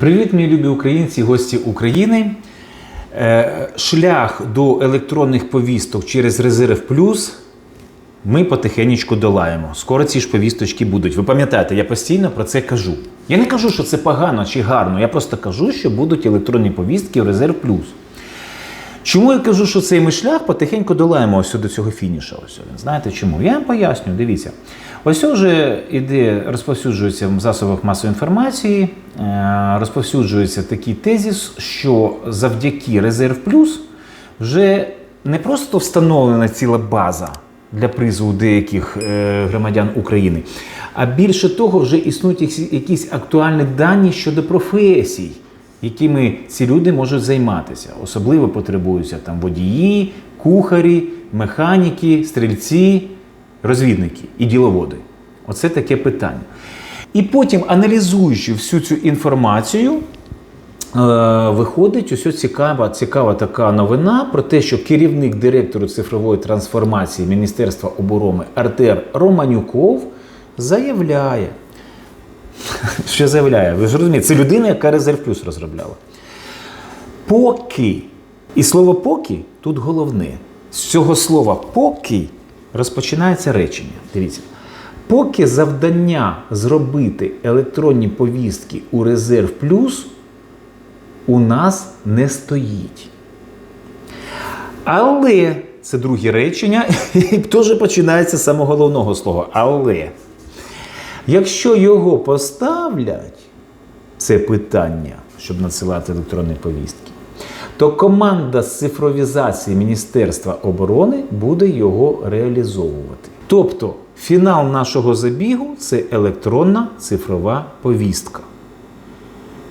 Привіт, мої любі українці, гості України. Е, Шлях до електронних повісток через резерв плюс ми потихенечку долаємо. Скоро ці ж повісточки будуть. Ви пам'ятаєте, я постійно про це кажу. Я не кажу, що це погано чи гарно. Я просто кажу, що будуть електронні повістки в резерв плюс. Чому я кажу, що цей ми шлях потихеньку долаємо ось до цього фініша? Ось він. Знаєте чому? Я вам поясню, дивіться. Ось вже іде, розповсюджується в засобах масової інформації, е, розповсюджується такий тезіс, що завдяки резерв плюс вже не просто встановлена ціла база для призову деяких е, громадян України, а більше того, вже існують якісь- якісь актуальні дані щодо професій якими ці люди можуть займатися. Особливо потребуються там водії, кухарі, механіки, стрільці, розвідники і діловоди. Оце таке питання. І потім, аналізуючи всю цю інформацію, е, виходить ось цікава, цікава така новина про те, що керівник директору цифрової трансформації Міністерства оборони Артер Романюков заявляє, що заявляє? Ви ж розумієте, це людина, яка резерв плюс розробляла. Поки. І слово поки тут головне. З цього слова поки розпочинається речення. Дивіться. Поки завдання зробити електронні повістки у резерв плюс у нас не стоїть. Але це друге речення, і теж починається з самого головного слова. Але. Якщо його поставлять, це питання, щоб надсилати електронні повістки, то команда з цифровізації Міністерства оборони буде його реалізовувати. Тобто фінал нашого забігу це електронна цифрова повістка.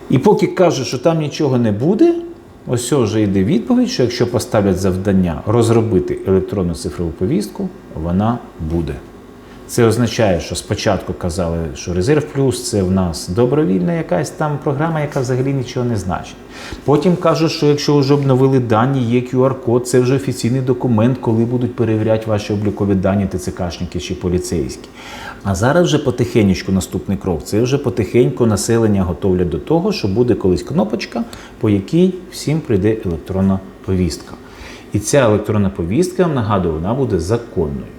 І поки кажуть, що там нічого не буде, ось вже йде відповідь, що якщо поставлять завдання розробити електронну цифрову повістку, вона буде. Це означає, що спочатку казали, що резерв плюс це в нас добровільна якась там програма, яка взагалі нічого не значить. Потім кажуть, що якщо вже обновили дані, є QR-код, це вже офіційний документ, коли будуть перевіряти ваші облікові дані ТЦКшники чи поліцейські. А зараз вже потихеньку наступний крок. Це вже потихеньку населення готовлять до того, що буде колись кнопочка, по якій всім прийде електронна повістка. І ця електронна повістка, нагадую, вона буде законною.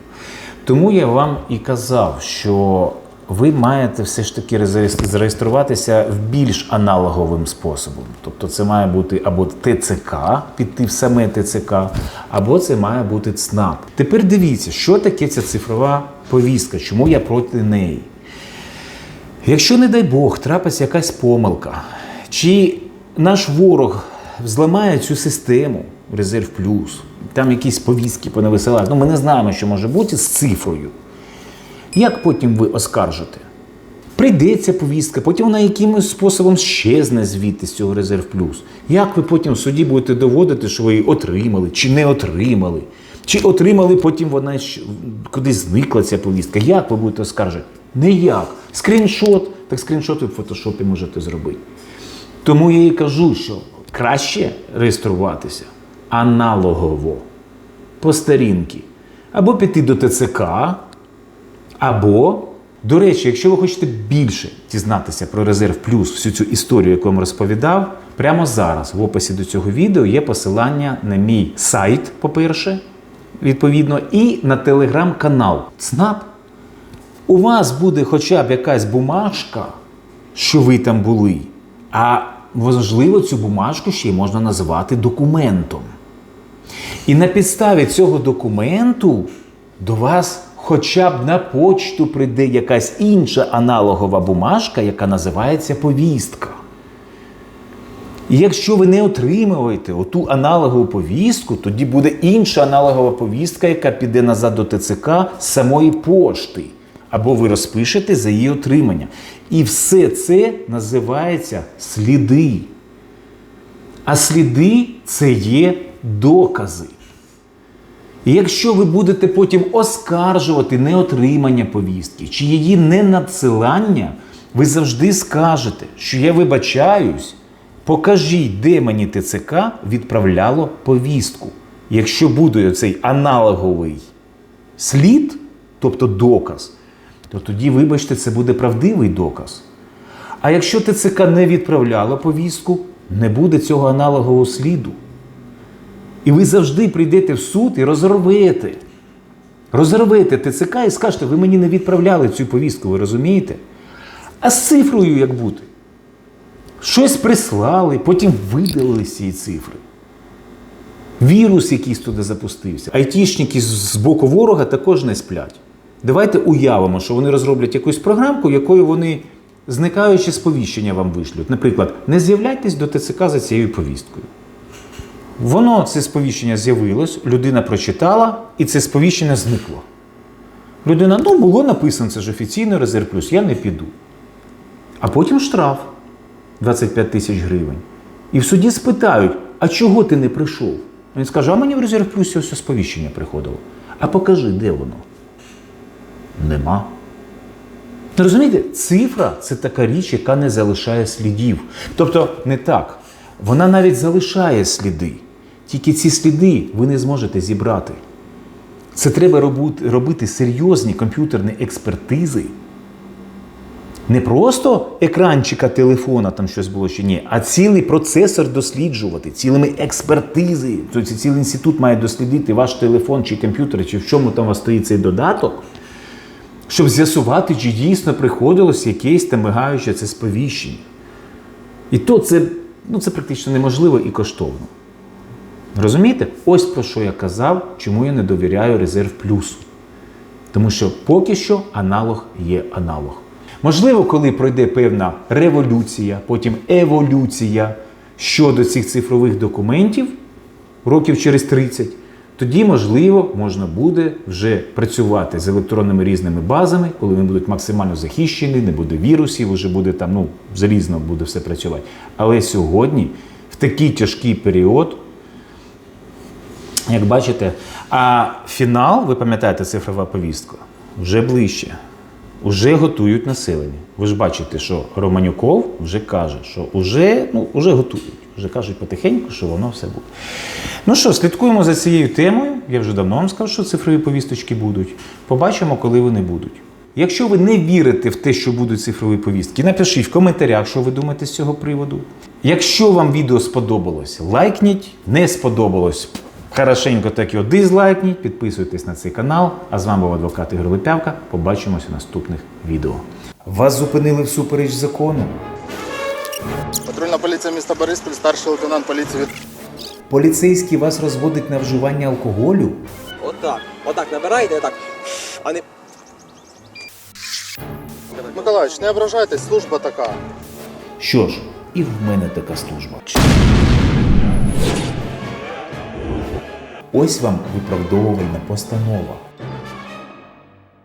Тому я вам і казав, що ви маєте все ж таки зареєструватися в більш аналоговим способом. Тобто це має бути або ТЦК, піти в саме ТЦК, або це має бути ЦНАП. Тепер дивіться, що таке ця цифрова повістка, чому я проти неї. Якщо, не дай Бог, трапиться якась помилка, чи наш ворог зламає цю систему резерв плюс, там якісь повістки понависилають, ну ми не знаємо, що може бути з цифрою. Як потім ви оскаржите? Прийдеться повістка, потім вона якимось способом щезне звідти з цього резерв плюс. Як ви потім в суді будете доводити, що ви її отримали чи не отримали? Чи отримали, потім вона кудись зникла ця повістка? Як ви будете оскаржити? Ніяк. Скріншот, так скріншот ви в фотошопі можете зробити. Тому я і кажу, що краще реєструватися аналогово, по старінки. Або піти до ТЦК, або, до речі, якщо ви хочете більше дізнатися про резерв плюс всю цю історію, яку я вам розповідав, прямо зараз в описі до цього відео є посилання на мій сайт, по-перше, відповідно, і на телеграм-канал ЦНАП. У вас буде хоча б якась бумажка, що ви там були, а можливо, цю бумажку ще й можна називати документом. І на підставі цього документу до вас хоча б на почту прийде якась інша аналогова бумажка, яка називається повістка. І якщо ви не отримуєте оту аналогову повістку, тоді буде інша аналогова повістка, яка піде назад до ТЦК з самої пошти. Або ви розпишете за її отримання. І все це називається сліди. А сліди це є докази. І якщо ви будете потім оскаржувати неотримання повістки чи її ненадсилання, ви завжди скажете, що я вибачаюсь, покажіть, де мені ТЦК відправляло повістку. Якщо буде цей аналоговий слід, тобто доказ, то тоді, вибачте, це буде правдивий доказ. А якщо ТЦК не відправляло повістку, не буде цього аналогового сліду. І ви завжди прийдете в суд і розорвете. Розорвете ТЦК і скажете, ви мені не відправляли цю повістку, ви розумієте? А з цифрою як бути? Щось прислали, потім видалили з цієї цифри. Вірус якийсь туди запустився. Айтішники з боку ворога також не сплять. Давайте уявимо, що вони розроблять якусь програмку, якою вони зникаючи сповіщення вам вишлють. Наприклад, не з'являйтесь до ТЦК за цією повісткою. Воно, це сповіщення з'явилось, людина прочитала, і це сповіщення зникло. Людина, ну, було написано, це ж офіційно резерв плюс, я не піду. А потім штраф 25 тисяч гривень. І в суді спитають, а чого ти не прийшов? Він скаже, а мені в резерв плюсі ось сповіщення приходило. А покажи, де воно? Нема. Ну, Розумієте, цифра це така річ, яка не залишає слідів. Тобто, не так. Вона навіть залишає сліди. Тільки ці сліди ви не зможете зібрати. Це треба робити серйозні комп'ютерні експертизи. Не просто екранчика телефона, там щось було чи ні, а цілий процесор досліджувати, цілими експертизи. Тобто цілий інститут має дослідити ваш телефон чи комп'ютер, чи в чому там у вас стоїть цей додаток, щоб з'ясувати, чи дійсно приходилось якесь там мигаюче це сповіщення. І то це, ну, це практично неможливо і коштовно. Розумієте? Ось про що я казав, чому я не довіряю резерв плюсу. Тому що поки що аналог є аналог. Можливо, коли пройде певна революція, потім еволюція щодо цих цифрових документів, років через 30, тоді, можливо, можна буде вже працювати з електронними різними базами, коли вони будуть максимально захищені, не буде вірусів, вже буде там, ну, залізно буде все працювати. Але сьогодні, в такий тяжкий період, як бачите, а фінал, ви пам'ятаєте, цифрова повістка, вже ближче. Уже готують населення. Ви ж бачите, що Романюков вже каже, що вже, ну, вже готують. Вже кажуть потихеньку, що воно все буде. Ну що, слідкуємо за цією темою. Я вже давно вам сказав, що цифрові повісточки будуть. Побачимо, коли вони будуть. Якщо ви не вірите в те, що будуть цифрові повістки, напишіть в коментарях, що ви думаєте з цього приводу. Якщо вам відео сподобалось, лайкніть, не сподобалось. Хорошенько так його дизлайкніть, підписуйтесь на цей канал. А з вами був адвокат Ігор Липявка. Побачимося в наступних відео. Вас зупинили всупереч закону. Патрульна поліція міста Бориспіль, старший лейтенант поліції. Поліцейський вас розводить на вживання алкоголю. Отак. Отак набираєте, отак. А не. Миколаївич, не ображайтесь, служба така. Що ж, і в мене така служба. Ось вам виправдовувальна постанова.